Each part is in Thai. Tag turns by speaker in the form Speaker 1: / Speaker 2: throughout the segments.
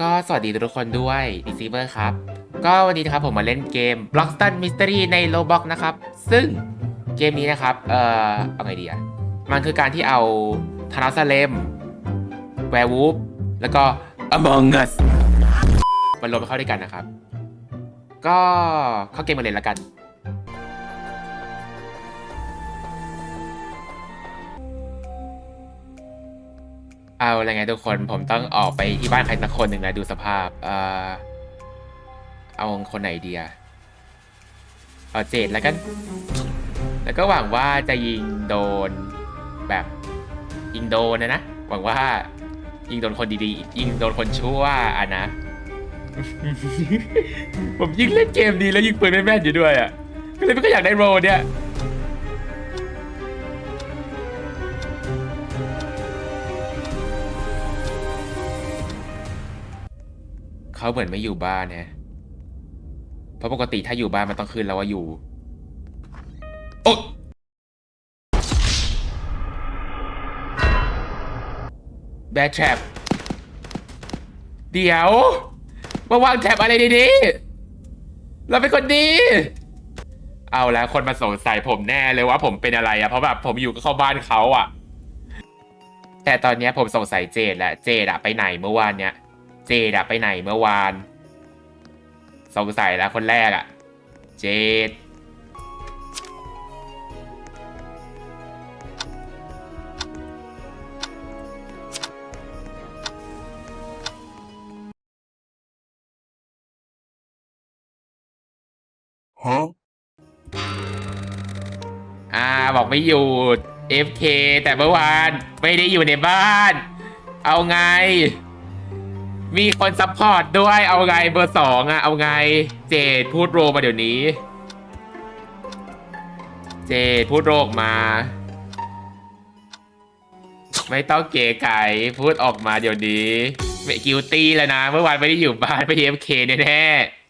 Speaker 1: ก็สวัสดีทุกคนด้วยดีซีเวอร์ครับ ก็วันนี้นะครับผมมาเล่นเกม Blockston Mystery ใน Roblox นะครับ ซึ่งเกมนี้นะครับ เอ่อ เอาไงดีอะมันคือการที่เอาธนาซาเลมแวร์วูฟแล้วก็ Among Us มารวมเข้าด้วยกันนะครับ ก็เข้าเกมมาเลยละกัน เอาอะไรไงทุกคนผมต้องออกไปที่บ้านใครสักคนหนึ่งนะดูสภาพ เออเอาคนไหนเดีอะเอาเจดแล้วกัน แล้วก็หวังว่าจะยิงโดนแบบยิงโดนนะนะ หวังว่ายิงโดนคนดีๆ ยิงโดนคนชั่วอะนะ ผมยิงเล่นเกมดีแล้วยิงปืนแม่นอยู่ด้วยอะก็เลยไม่ก็อยากได้โรเนี่ย เขาเหมือนไม่อยู่บ้านนะเพราะปกติถ้าอยู่บ้านมันต้องคืนแล้วว่าอยู่ โอ๊ะแบทแทรปเดี๋ยวมาวางแท็บอะไรดีๆเราเป็นคนดี เอาแล้วคนมาสงสัยผมแน่เลยว่าผมเป็นอะไรอะเพราะแบบผมอยู่ก็เข้าบ้านเขาอะแต่ตอนนี้ผมสงสัยเจดแหละ เจดอะไปไหนเมื่อวานเนี้ย เจดอะไปไหนเมื่อวาน สงสัยแล้วคนแรกอะเจด
Speaker 2: Huh?
Speaker 1: อ่าบอกไม่อยู่ FK แต่เมื่อวานไม่ได้อยู่ในบ้าน เอาไง มีคนซัพพอร์ตด้วยเอาไงเบอร์สองอะเอาไงเจดพูดโรมาเดี๋ยวนี้ เจดพูดโรออกมา ไม่ต้องเก๋ไก่พูดออกมาเดี๋ยวนี้ไม่กิวตี้แล้วนะ เมื่อวานไม่ได้อยู่บ้านไป FK แน่ๆ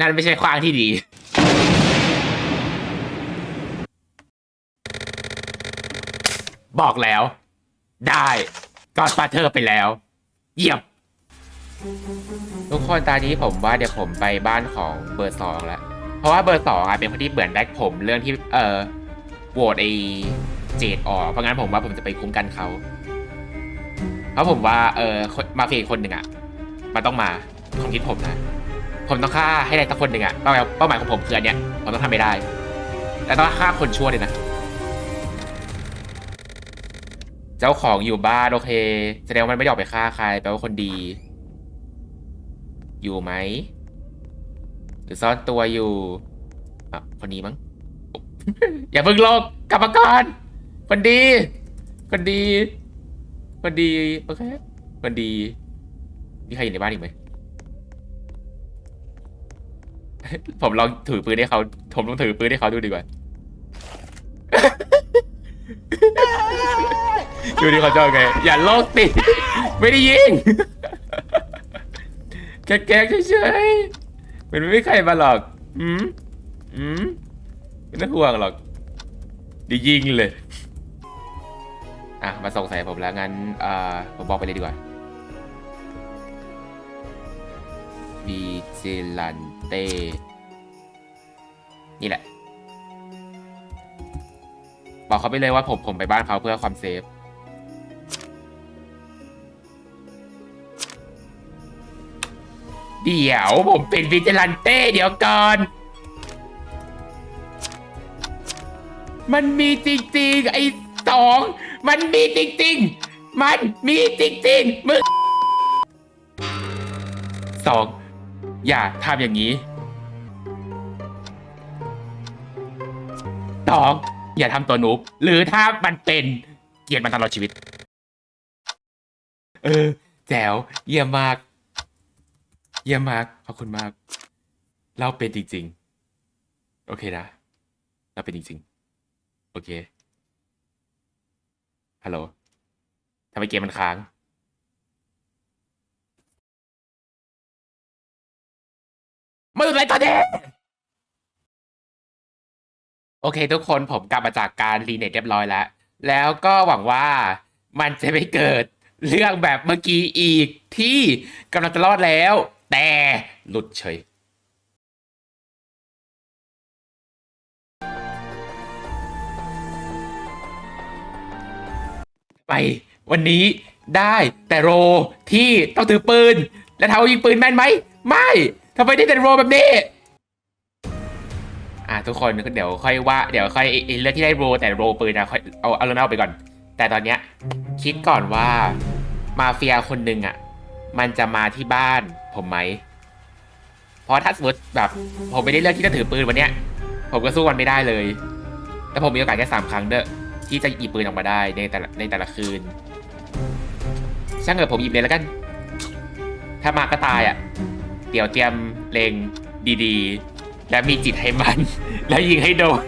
Speaker 1: นั่นไม่ใช่ควางที่ดี บอกแล้ว ได้กอดฟาเธอร์ไปแล้ว เยี่ยมทุกคนตอนนี้ผมว่าเดี๋ยวผมไปบ้านของเบอร์สองแล้ว เพราะว่าเบอร์สองอะเป็นคนที่เหมือนแบ็คผมเรื่องที่เออโหวตไอเจดออกเพราะงั้นผมว่าผมจะไปคุ้มกันเขาเพราะผมว่าเออมาเฟียคนหนึ่งอะมันต้องมาความคิดผมนะผมต้องฆ่าให้ได้สักคนหนึ่งอะเป้าหมายเป้าหมายของผมคืออันเนี้ยผมต้องทำไม่ได้แล้วต้องฆ่าคนชั่วเลยนะ เจ้าของอยู่บ้านโอเค แสดงว่ามันไม่ได้ออกไปฆ่าใครแปลว่าคนดี อยู่ไหม หรือซ่อนตัวอยู่อะคนนี้มั้ง อย่าเพิ่งโลกกลับมาก่อนคนดี คนดี คนดี โอเค คนดี มีใครอยู่ในบ้านอีกไหม ผมลองถือปืนให้เขาผมลองถือปืนให้เขาดูดีกว่า ดูดิเขาจะเอาไง อย่าโลกติด ไม่ได้ยิงแกล้งเฉยๆมันไม่มีใครมาหรอกอืมอืมไม่ต้องห่วงหรอกดียิงเลย อะ มาส่งใส่ผมแล้ว งั้นอ่าผมบอกไปเลยดีกว่าวิจิลันเต นี่แหละ บอกเขาไปเลยว่าผมผมไปบ้านเขาเพื่อความเซฟ เดี๋ยวผมเป็นวิจิลันเต้เดี๋ยวก่อน มันมีจริงๆ ไอ้สอง มันมีจริงๆ มันมีจริงๆ มึงสอง อย่าทำอย่างนี้สอง อย่าทำตัวหนูบหรือถ้ามันเป็นเกลียดมันตลอดชีวิต เออ แจ๋วเยี่ยมมาก เยี่ยมมาก ขอบคุณมาก เราเป็นจริง ๆ โอเคนะ เราเป็นจริง ๆ โอเค ฮัลโหลทำไมเกมมันค้างมืออะไรตอนนี้โอเค ทุกคนผมกลับมาจากการรีเน็ตเรียบร้อยแล้ว แล้วก็หวังว่ามันจะไม่เกิดเรื่องแบบเมื่อกี้อีกที่กำลังจะรอดแล้ว แต่หลุดเฉย ไปวันนี้ได้แต่โรที่ต้องถือปืน และเท้ายิงปืนแม่นไหม ไม่ทำไมได้แต่โรแบบนี้อะทุกคนเดี๋ยวค่อยว่าเดี๋ยวค่อยเรื่องที่ได้โรแต่โรปืนนะค่อยเอาเอาเรื่องนั้นออกไปก่อน แต่ตอนเนี้ยคิดก่อนว่ามาเฟียคนหนึ่งอะ มันจะมาที่บ้านผมไหม เพราะถ้าสมมติแบบ ผมไม่ได้เลือกที่จะถือปืนวันเนี้ย ผมก็สู้มันไม่ได้เลยแล้วผมมีโอกาสแค่สามครั้งเด้อที่จะหยิบปืนออกมาได้ในแต่ละในแต่ละคืน ช่างเกิดผมหยิบเลยแล้วกัน ถ้ามาก็ตายอะ เดี๋ยวเตรียมเลงดีๆ และมีจิตให้มัน แล้วยิงให้โดน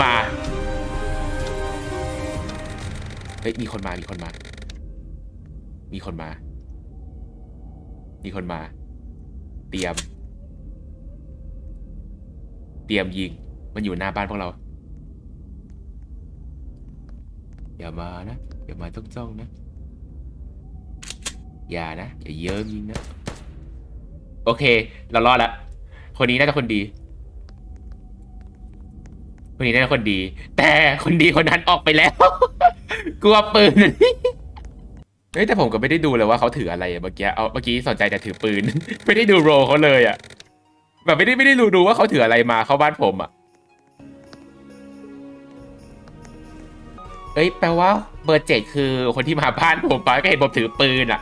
Speaker 1: มา เฮ้ย มีคนมา มีคนมา มีคนมา มีคนมา เตรียม เตรียมยิง มันอยู่หน้าบ้านพวกเรา อย่ามานะ อย่ามาจ้องจ้องๆนะ อย่านะ อย่าเยิ้มยิงนะ โอเค เรารอดละ คนนี้น่าจะคนดี คนนี้น่าจะคนดี แต่คนดีคนนั้นออกไปแล้ว กลัวปืน เฮ้ยแต่ผมก็ไม่ได้ดูเลยว่าเขาถืออะไรอะเมื่อกี้เอาเมื่อกี้สนใจแต่ถือปืน ไม่ได้ดูโรลเขาเลยอะแบบไม่ได้ไม่ได้รู้ดูว่าเขาถืออะไรมาเข้าบ้านผมอะเอ้ยแปลว่าเบอร์เจ็ดคือคนที่มาบ้านผมไปก็เห็นผมถือปืนอะ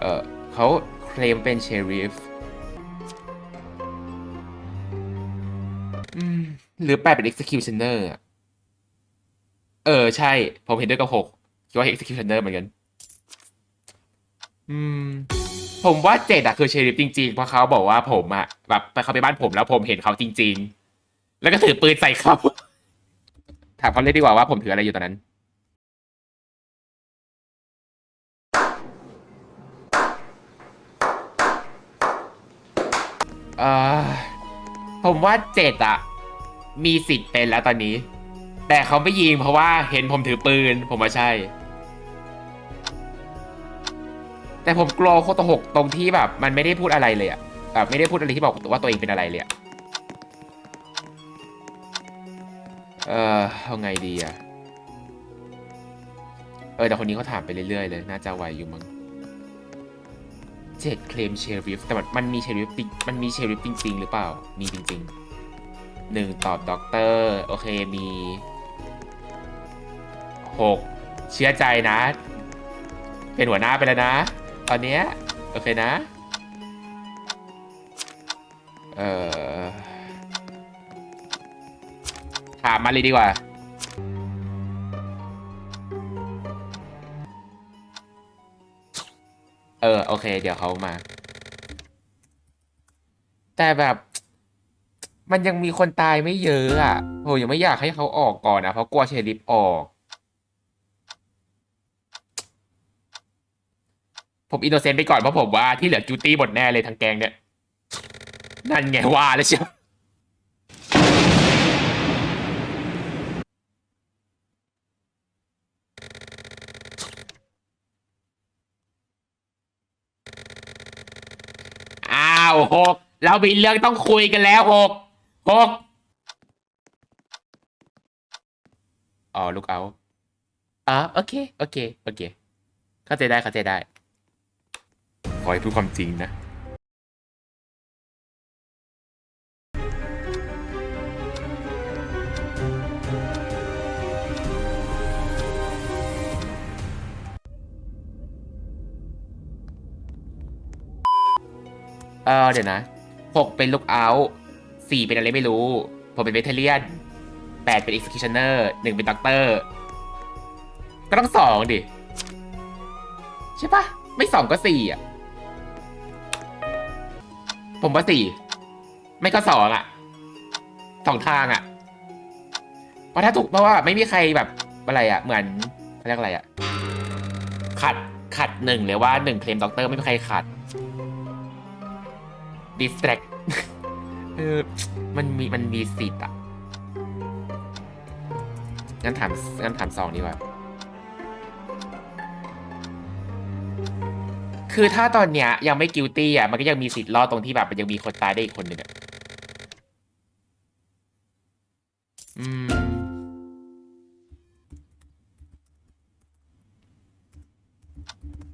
Speaker 1: เออเขาเคลมเป็นเชอริฟหรือแปลเป็น executioner อะ เออ ใช่ ผมเห็นด้วยกับหกคิดว่า executioner เหมือนกัน อืม ผมว่าเจ็ดอะคือเชริฟจริงๆ เพราะเขาบอกว่าผมอะแบบไปเขาไปบ้านผมแล้วผมเห็นเขาจริง ๆ แล้วก็ถือปืนใส่เขาถามเขาเลยดีกว่าว่าผมถืออะไรอยู่ตอนนั้นเออผมว่าเจ็ดอะมีสิทธิ์เป็นแล้วตอนนี้ แต่เขาไม่ยิงเพราะว่าเห็นผมถือปืน ผมว่าใช่ แต่ผมกลัวโคตรหกตรงที่แบบ มันไม่ได้พูดอะไรเลยอะแบบไม่ได้พูดอะไรที่บอกว่าตัวเองเป็นอะไรเลยอะเออเอาไงดีอะเออแต่คนนี้เขาถามไปเรื่อยๆเลย น่าจะไหวอยู่มั้งเจ็ดเคลมเชอริฟแต่มันมีเชอริฟมันมีเชอริฟจริงๆ หรือเปล่า มีจริงๆหนึ่งตอบด็อกเตอร์ โอเคมี หกเชื่อใจนะ เป็นหัวหน้าไปแล้วนะ ตอนเนี้ยโอเคนะ เออถามมาเลยดีกว่า เออ โอเค เดี๋ยวเขามา แต่แบบ มันยังมีคนตายไม่เยอะอะโหยังไม่อยากให้เขาออกก่อนนะ เพราะกลัวเชอริฟออก ผมอินโนเซนต์ไปก่อนเพราะผมว่าที่เหลือจูตี้หมดแน่เลยทั้งแกงเนี่ย นั่นไงว่าแล้วเชียวอ้าวหกเรามีเรื่องต้องคุยกันแล้วหกหกอ๋อลูกเอาอ๋อโอเค โอเค โอเค เข้าใจได้ เข้าใจได้ อให้พูดความจริงนะ เออเดี๋ยวนะหกเป็นลูกเอาสี่เป็นอะไรไม่รู้ ผมเป็นเวเทเลียนแปดเป็น executioner หนึ่งเป็นด็อกเตอร์ ก็ต้องสองดิ ใช่ปะไม่สองก็สี่อะ ผมว่าสี่ไม่ก็สองอะสองทางอะ เพราะถ้าถูกเพราะว่าไม่มีใครแบบอะไรอะ เหมือนเรียกอะไรอะขัดขัดหนึ่งเลยว่าหนึ่งเคลมด็อกเตอร์ไม่มีใครขัด distract คือมันมีมันมีสิทธิ์อะงั้นถามงั้นถามสองดีกว่า คือถ้าตอนเนี้ยยังไม่กิ i ตี้อะมันก็ยังมีสิทธิ์รอดตรงที่แบบมันยังมีคนตายได้อีกคนหนึ่งอะอืม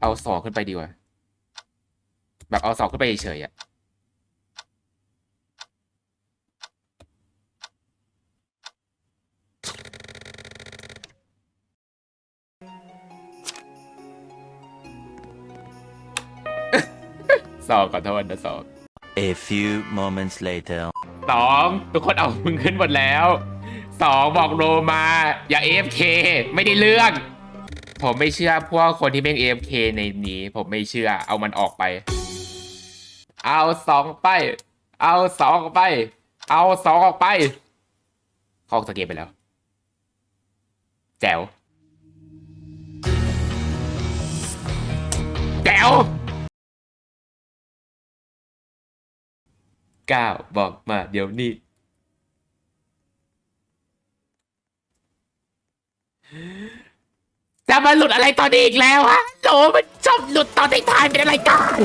Speaker 1: เอาสองขึ้นไปดีกว่า แบบเอาสองขึ้นไปเฉยๆอะ องขอโทษนะสอง
Speaker 2: A few moments later.
Speaker 1: สองทุกคนเอามึงขึ้นหมดแล้วสองบอกโรมาอย่า AFK ไม่ได้เรื่อง ผมไม่เชื่อพวกคนที่แม่ง AFK ในนี้ ผมไม่เชื่อเอามันออกไป เอาสองไป เอาสองออกไป เอาสองออกไปเขออกสเกตไปแล้ว แจ๋วแจ๋ว ก้าบอกมาเดี๋ยวนี้ จะมาหลุดอะไรตอนนี้อีกแล้วฮะโหลมันชอบหลุดตอนท้ายๆเป็นอะไรกัน